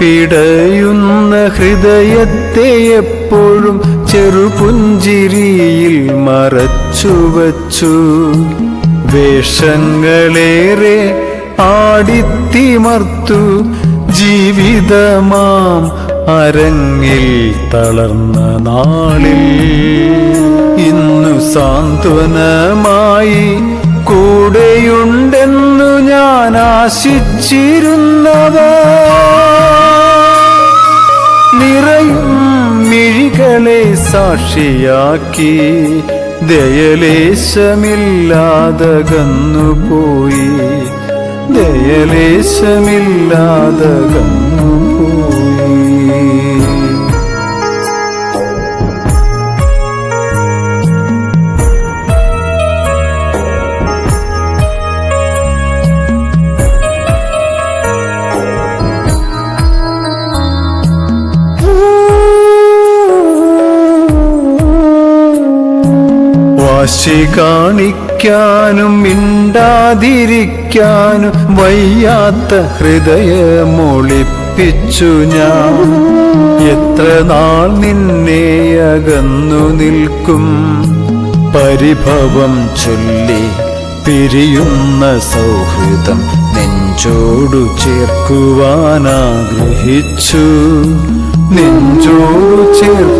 പിടയുന്ന ഹൃദയത്തെ എപ്പോഴും ചെറുപുഞ്ചിരിയിൽ മറച്ചുവച്ചു വേഷങ്ങളേറെ ആടിത്തിമർത്തു ജീവിതമാം അരങ്ങിൽ തളർന്ന നാളിൽ. ഇന്നു സാന്ത്വനമായി കൂടെയുണ്ടെന്നു ഞാൻ ആശിച്ചിരുന്നവ. നിറയും മിഴികളെ സാക്ഷിയാക്കി. ദയലേശമില്ലാതകന്നുപോയി. ദയലേശമില്ലാതകന്നുപോയി. വാശി കാണിക്കാനും മിണ്ടാതിരിക്കാനും വയ്യാത്ത ഹൃദയമൊളിപ്പിച്ചു ഞാൻ. എത്ര നാൾ നിന്നെ അകന്നു നിൽക്കും? പരിഭവം ചൊല്ലി പിരിയുന്ന സൗഹൃദം നെഞ്ചോടു ചേർക്കുവാനാഗ്രഹിച്ചു. നെഞ്ചോടു ചേർക്കുവാനാഗ്രഹിച്ചു